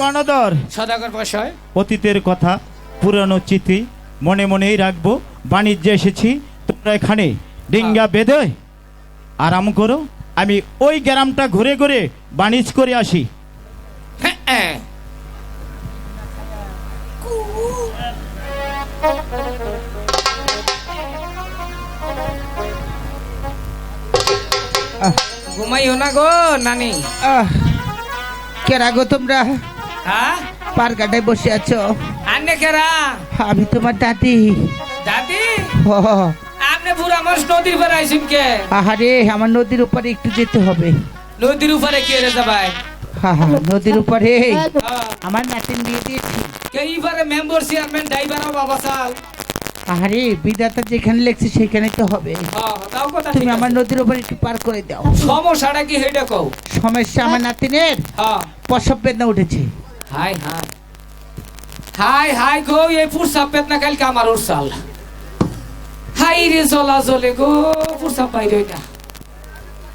কর্ণধর। সদাগর বসায় অতীতের কথা পুরানো চিঠি মনে মনেই রাখব। বাণিজ্যে এসেছি তোমরা এখানে ডিঙ্গা বেঁধে আরাম করো। আমি ওই গ্রামটা ঘুরে ঘুরে বাণিজ্য করে আসি। হ্যাঁ ঘুমাইও না গো নানি। আহ, কেরা গো তোমরা? হ্যাঁ? পার বসে আছো। আন্নে কেরা? আমি তোমার দাদি। দাদি? হ, আপনি পুরো আমার নদীর উপরে আইসুন কে? আহারে আমার নদীর উপরে একটু যেতে হবে। নদীর উপরে কি রে ভাই নদীর উপরে। আমার নাতিন বিয়ে দিয়েছি। এইবারে মেম্বার চেয়ারম্যান ড্রাইভার বাবা সাল? আহারে বিধাতা যেখানে লেখছে সেখানে তো হবে। হ্যাঁ, তুমি আমার নদীর উপরে একটু পার করে দাও। সমস্যাটা কি হেটা কও। সমস্যা আমার নাতিনের? হ্যাঁ প্রসব বেদনা উঠেছে। হাই হাই। হাই হাই গো এই পুরসা পেতনা কালকে আমার উরসাল। হাই রে জলা জলে গো পুরসা বাইরে না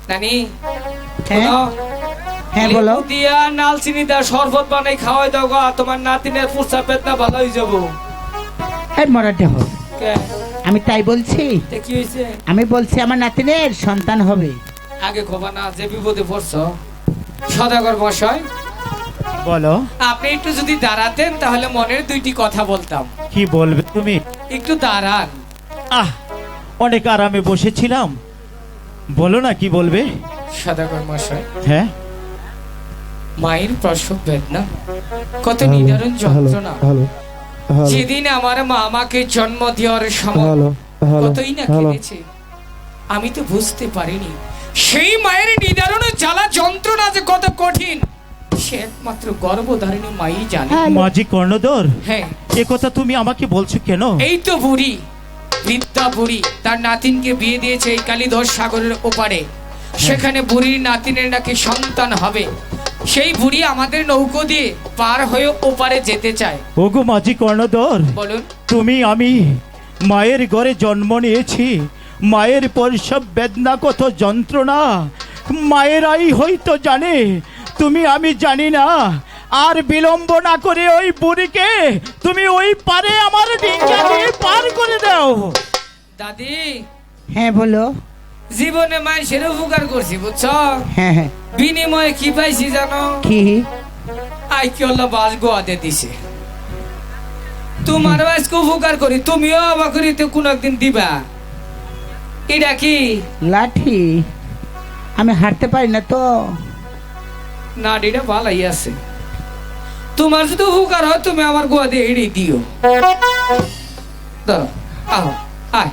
নানি হ্যাঁ? হ্যাঁ বলো। লেবু দিয়া নাল চিনি দা শরবত বানাই খাওয়াই দাও গো তোমার নাতিনের পুরসা পেতনা ভালো হয়ে যাব মরাটা হোক কে? আমি তাই বলছি। কি হয়েছে আমি বলছি আমার নাতিনের সন্তান হবে। আগে খোবা না যে বিপদে পড়ছ। সদাগর মশাই। বলো। আপনি একটু যদি দাঁড়াতেন তাহলে মনের দুইটি কথা বলতাম। কি বলবে তুমি? একটু দাঁড়ান। আহ অনেক আরামে বসেছিলাম। বলো না কি বলবে? সদাগর মশাই। হ্যাঁ? মায়ের প্রসব বেদনা। কত নিদারুণ যন্ত্রণা। যেদিন আমার মা আমাকে জন্ম দেওয়ার সময় কতই না কেঁদেছে আমি তো বুঝতে পারিনি। সেই মায়ের নিদারুণ জ্বালা যন্ত্রণা যে কত কঠিন। সে একমাত্র গর্ভধারিণী মাই জানে। মাঝি কর্ণধর হ্যাঁ। এ কথা তুমি আমাকে বলছো কেন? এই তো বুড়ি বৃদ্ধা বুড়ি তার নাতিনকে বিয়ে দিয়েছে এই কালীধর সাগরের ওপারে। সেখানে বুড়ির নাতিনের নাকি সন্তান হবে। সেই বুড়ি আমাদের নৌকো দিয়ে পার হয়ে ওপারে যেতে চায়। ওগো মাঝি কর্ণধর বলুন। তুমি আমি মায়ের ঘরে জন্ম নিয়েছি। মায়ের প্রসব বেদনা কত যন্ত্রণা মায়েরাই হয়তো জানে। তুমি আমি জানি না। আর বিলম্ব না করে ওই বুড়িকে তুমি ওই পারে আমার ডিঙ্গা দিয়ে পার করে দাও। দাদি। হ্যাঁ বলো। জীবনে মানুষের উপকার করছি বুঝছ? হ্যাঁ হ্যাঁ। বিনিময়ে কি পাইছি জানো? কি? আই কি হলো বাস গোয়াতে দিছে। তোমার বাসকে উপকার করি তুমিও আমার করিতে কোন একদিন দিবা। এটা কি? লাঠি। আমি হাঁটতে পারি না তো। নাড়িটা ভালাই আছে। তোমার যদি উপকার হয় তুমি আমার গোয়া দিয়ে এড়িয়ে দিও। দাঁড়াও আহ আয়।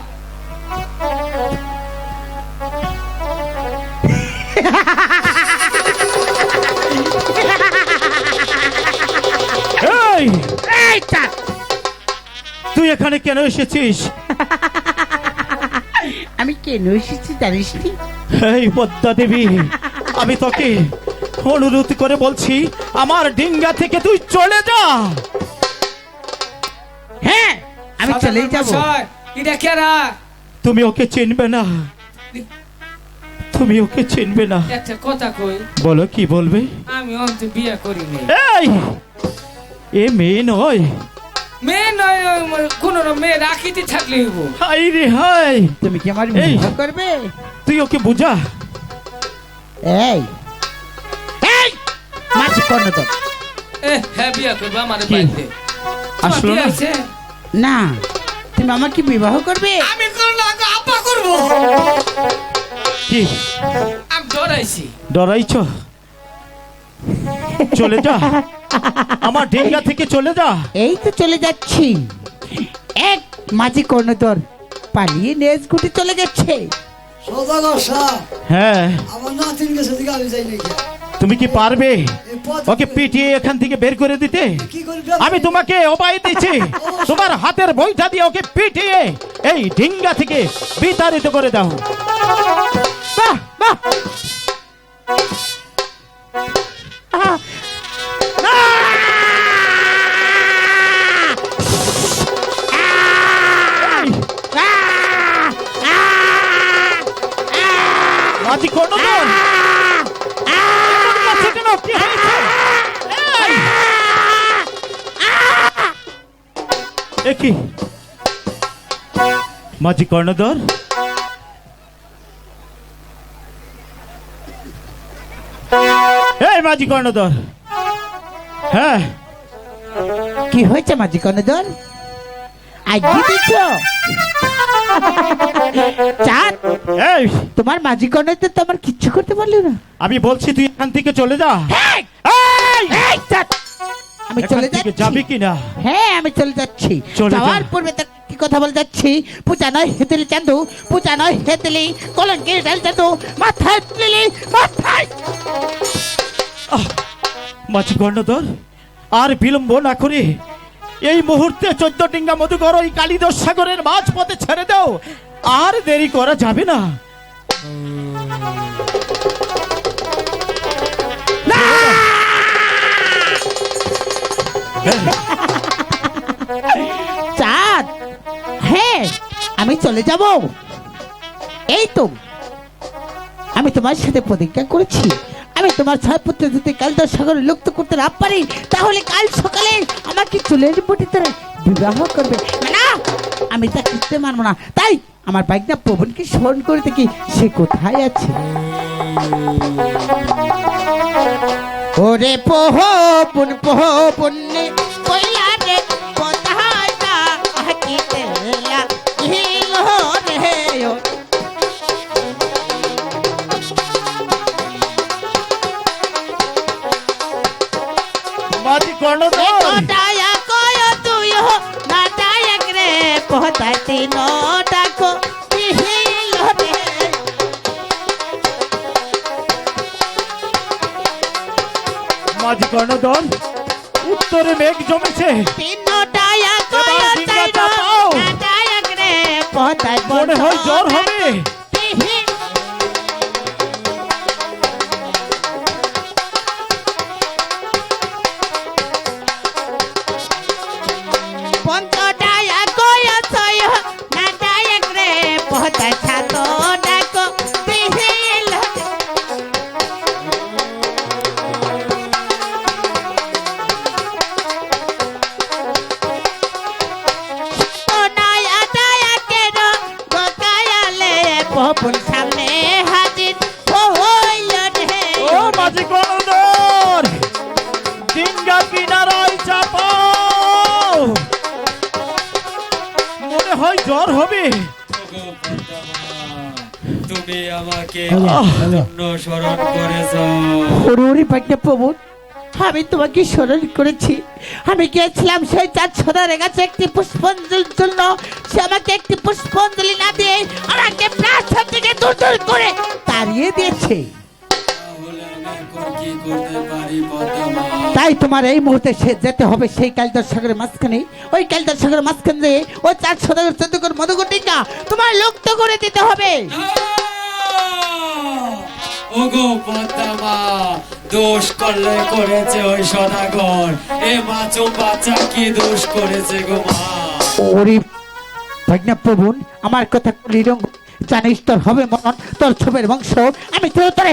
তুই এখানে কেন এসেছিস? আমি কেন এসেছি জানিস নি? এই পদ্মা দেবী আমি তোকে অনুরোধ করে বলছি আমার ডিঙ্গা থেকে তুই চলে যা। হ্যাঁ আমি চলেই যাব। এটা কেরা তুমি ওকে চিনবে না। তুমি ওকে চিনবে না। একটা কথা কই? বলো কি বলবে? আমি অন্ত বিয়ে করিনি। এই এ মেয়ে নয়। মেয়ে নয় কোন মেয়ে রাখিতে থাকলে হইব। হাই রে হাই। তুমি কি আমার এই। করবে? তুই ওকে বুঝা। এই মাছ কোন তো এ হ্যাঁ বিয়ে করব আমার কি? আসলো না? না তুমি আমাকে বিবাহ করবে? আমি করব আব্বা করব। কি? আমি ডরাইছি। ডরাইছ? চলে যা। আমার ডেঙ্গা থেকে চলে যা। এই তো চলে যাচ্ছি। এক মাঝি কর্ণধর পালিয়ে নেজ গুটি চলে গেছে। সাহ হ্যাঁ। আমার নাতিন গেছে আমি যাই নাকি? তুমি কি পারবে ওকে পিটিয়ে এখান থেকে বের করে দিতে? আমি তোমাকে অবাই দিচ্ছি। তোমার হাতের বইটা দিয়ে ওকে পিটিয়ে এই ঢিঙ্গা থেকে বিতাড়িত করে দাও। বাহ বাহ। কি? মাঝি কর্ণধর? এই মাঝি কর্ণধর। হ্যাঁ। কি হয়েছে মাঝি কর্ণধর? আজ দিতেছ চাঁদ এই। তোমার মাঝি কর্ণধর তো আমার কিচ্ছু করতে পারলি না। আমি বলছি তুই এখান থেকে চলে যা। এই! এই! এই, চাঁদ! আমি চলে যাচ্ছি। যাবি কি না হ্যাঁ আমি চলে যাচ্ছি। যাওয়ার পূর্বে তার কি কথা বলে যাচ্ছি? পূজা নয় হেতেলি চান্দু পূজা নয় হেতেলি কলঙ্কের ডাল চান্দু মাথায় তুলিলি মাথায়। মাঝি কর্ণধর আর বিলম্ব না করে এই মুহূর্তে চোদ্দ ডিঙ্গা মধুকর ওই কালিদর সাগরের মাঝ পথে ছেড়ে দাও। আর দেরি করা যাবে না। চাঁদ হ্যাঁ আমি চলে যাব। এই তো, আমি তোমার সাথে প্রতিজ্ঞা করেছি। আমি তোমার ছয় যদি কাল দশ সাগরে লুপ্ত করতে না পারি, তাহলে কাল সকালে আমাকে চুলের বটি তারা বিবাহ করবে। না আমি তা করতে মানবো না। তাই আমার বাইক না প্রবণকে স্মরণ করে দেখি সে কোথায় আছে। ওরে পোহ, পুন পোহ, পুণ্যে কয় এবার তাই ডিঙ্গাটা পাও। না ডায়ক রে পহতাই মনে হয় জ্বর হবে ডিঙ্গা কিনারায় চাপাও মনে হয় জ্বর হবে। তুমি আমাকে স্মরণ করেছ। হরুরি পাট্টা প্রভু আমি তোমাকে স্মরণ করেছি। আমি গিয়েছিলাম সেই চার সোনার কাছে একটি পুষ্পাঞ্জলির জন্য। সে আমাকে একটি পুষ্পাঞ্জলি না দিয়ে আমাকে প্রাসাদ থেকে দূর দূর করে তাড়িয়ে দিয়েছে। তাই তোমার এই মুহূর্তে সে যেতে হবে সেই কালদার সাগরের মাঝখানে। ওই কালদার সাগরের মাঝখানে দিয়ে ওই চার সদাগর চন্দ্রকর মধুকটিকা তোমার লুপ্ত করে দিতে হবে। ওগো পদ্মা দোষ করলে করেছে ওই সদাগর। এ বাচ্চা কি দোষ করেছে গো মা? ওরে প্রভুন আমার কথা লিরং জানিস তোর হবে মন তোর ছবির বংশ আমি তোর তোরে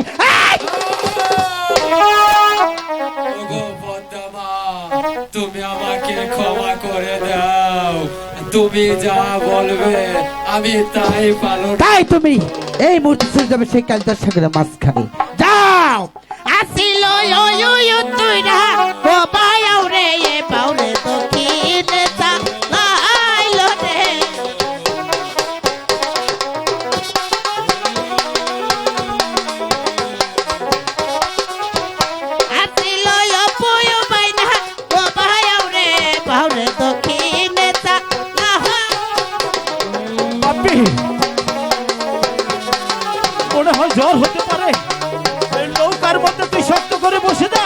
তুমি আমাকে ক্ষমা করে দাও। তুমি যা বলবে আমি তাই পালন তাই তুমি এই মুহূর্তে চলে যাবে সেই কালদার সাগরের মাঝখানে। যাও! আসিল তুই মনে হয় জ্বর হতে পারে। নৌকার মধ্যে তুই শক্ত করে বসে দা